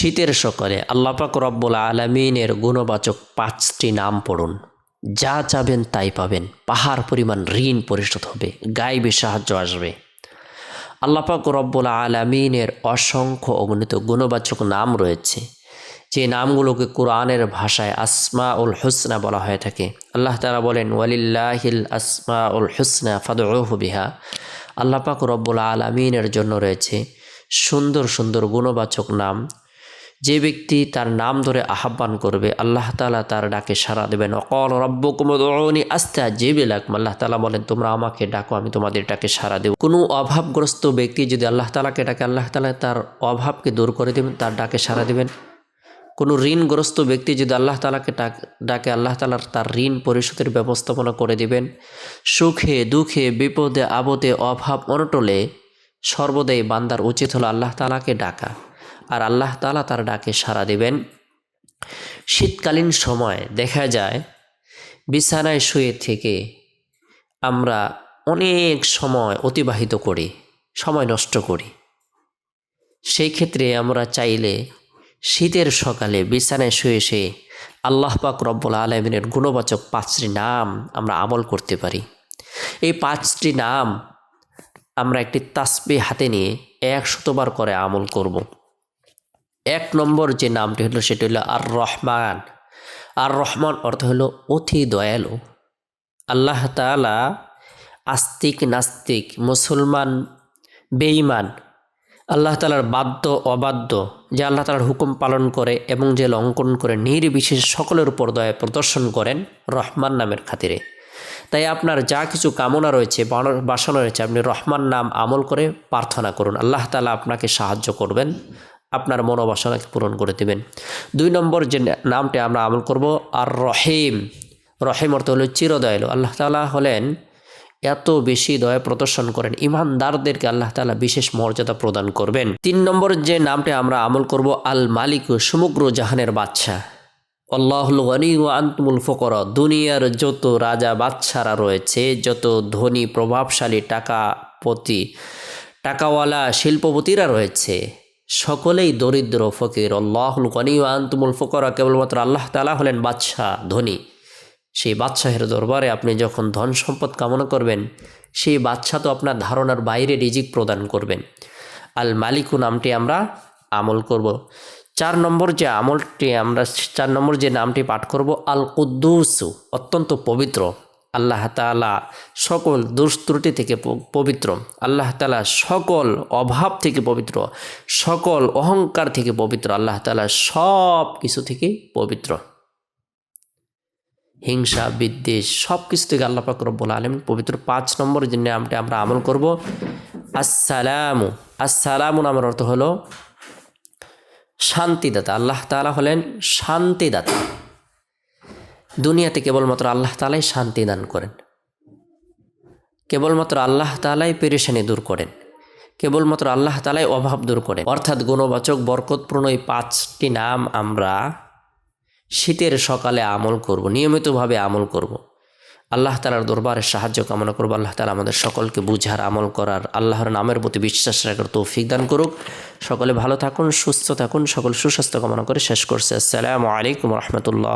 শীতের সকালে আল্লাপাক রব্বুল আলমিনের গুণবাচক পাঁচটি নাম পড়ুন। যা চাবেন তাই পাবেন। পাহাড় পরিমাণ ঋণ পরিশোধ হবে, গাইবে সাহায্য আসবে। আল্লাপাক রব্বুল আলমিনের অসংখ্য অগণিত গুণবাচক নাম রয়েছে। যে নামগুলোকে কোরআনের ভাষায় আসমা উল হুসনা বলা হয়ে থাকে। আল্লাহ তালা বলেন, ওয়ালিল্লাহিল আসমা উল হুসনা ফাদুহ বিহা। আল্লাপাক রব্বুল আলমিনের জন্য রয়েছে সুন্দর সুন্দর গুণবাচক নাম। যে ব্যক্তি তার নাম ধরে আহ্বান করবে, আল্লাহ তালা তার ডাকে সাড়া দেবেন। অকল রব্ব কুমদি আস্তে যে বিলাক আল্লাহ তালা বলেন, তোমরা আমাকে ডাকো, আমি তোমাদের ডাকে সাড়া দেব। কোনো অভাবগ্রস্ত ব্যক্তি যদি আল্লাহ তালাকে ডাকে, আল্লাহ তালা তার অভাবকে দূর করে দেবেন, তার ডাকে সাড়া দেবেন। কোনো ঋণগ্রস্ত ব্যক্তি যদি আল্লাহ তালাকে ডাকে আল্লাহ তালার তার ঋণ পরিশোধের ব্যবস্থাপনা করে দিবেন। সুখে, দুঃখে, বিপদে, আপদে, অভাব, অনটলে সর্বদাই বান্দার উচিত হলো আল্লাহ তালাকে ডাকা। আর আল্লাহ তালা তার ডাকে সাড়া দেবেন। শীতকালীন সময় দেখা যায়, বিছানায় শুয়ে থেকে আমরা অনেক সময় অতিবাহিত করি, সময় নষ্ট করি। সেই ক্ষেত্রে আমরা চাইলে শীতের সকালে বিছানায় শুয়ে শুয়ে আল্লাহ পাক রব্বুল আলমিনের গুণবাচক পাঁচটি নাম আমরা আমল করতে পারি। এই পাঁচটি নাম আমরা একটি তাসবি হাতে নিয়ে একশতবার করে আমল করব। এক নম্বর যে নামটি হলো, সেটি হলো আর রহমান আর রহমান অর্থ হলো অতি দয়ালু। আল্লাহ তালা আস্তিক নাস্তিক, মুসলমান, বেঈমান, আল্লাহ তালার বাদ্য অবাধ্য, যে আল্লাহ তালার হুকুম পালন করে এবং যে লঙ্ঘন করে নির্বিশেষ সকলের উপর দয়া প্রদর্শন করেন রহমান নামের খাতিরে। তাই আপনার যা কিছু কামনা রয়েছে বাসনা রয়েছে, আপনি রহমান নাম আমল করে প্রার্থনা করুন। আল্লাহ তালা আপনাকে সাহায্য করবেন। আপনার মনোবাসনাকে পূরণ করে দেবেন। দুই নম্বর যে নামটি আমরা আমল করব আর রহিম রহিম অর্থ হলো চিরদয়ালু। আল্লাহ তালা হলেন এত বেশি দয়া প্রদর্শন করেন, ইমানদারদেরকে আল্লাহ তালা বিশেষ মর্যাদা প্রদান করবেন। তিন নম্বর যে নামটি আমরা আমল করব আল মালিক সমগ্র জাহানের বাদশাহ আল্লাহুল গনি ও আন্তমুল ফকর। দুনিয়ার যত রাজা বাদশারা রয়েছে, যত ধনী প্রভাবশালী টাকাপতি টাকাওয়ালা শিল্পপতিরা রয়েছে সকলেই দরিদ্র ফকির, আল্লাহুল গনি ও আন্তমুল ফকর, কেবলমাত্র আল্লাহ তালা হলেন বাদশাহ, ধনী। সেই বাদশাহের দরবারে আপনি যখন ধন সম্পদ কামনা করবেন, সেই বাদশাহ তো আপনার ধারণার বাইরে রিজিক প্রদান করবেন। আল মালিকু নামটি আমরা আমল করব। চার নম্বর যে আমলটি আমরা, চার নম্বর যে নামটি পাঠ করব, আল কুদ্দুসু, অত্যন্ত পবিত্র। আল্লাহ তালা সকল দুষ্ত্রুটি থেকে পবিত্র। আল্লাহ তালা সকল অভাব থেকে পবিত্র। সকল অহংকার থেকে পবিত্র। আল্লাহ তালা সব কিছু থেকে পবিত্র। হিংসা, বিদ্বেষ সব কিছু থেকে আল্লাহ রব্বুল আলম পবিত্র। পাঁচ নম্বর যে নামটি আমরা আমল করব, আসসালামু। আসসালামু নামের অর্থ হলো শান্তিদাতা। আল্লাহ তালা হলেন শান্তিদাতা। দুনিয়াতে কেবলমাত্র আল্লাহ তালাই শান্তি দান করেন। কেবলমাত্র আল্লাহ তালাই পেরেশানি দূর করেন। কেবলমাত্র আল্লাহ তালাই অভাব দূর করেন। অর্থাৎ গুণবাচক, বরকতপূর্ণ এই পাঁচটি নাম আমরা শীতের সকালে আমল করব, নিয়মিতভাবে আমল করব। আল্লাহ তালার দরবারে সাহায্য কামনা করব। আল্লাহ তালা আমাদের সকলকে বুঝার, আমল করার, আল্লাহর নামের প্রতি বিশ্বাস রাখার তৌফিক দান করুক। সকলে ভালো থাকুন, সুস্থ থাকুন, সকল সুস্বাস্থ্য কামনা করে শেষ করছে। আসসালামু আলাইকুম রহমতুল্লাহ।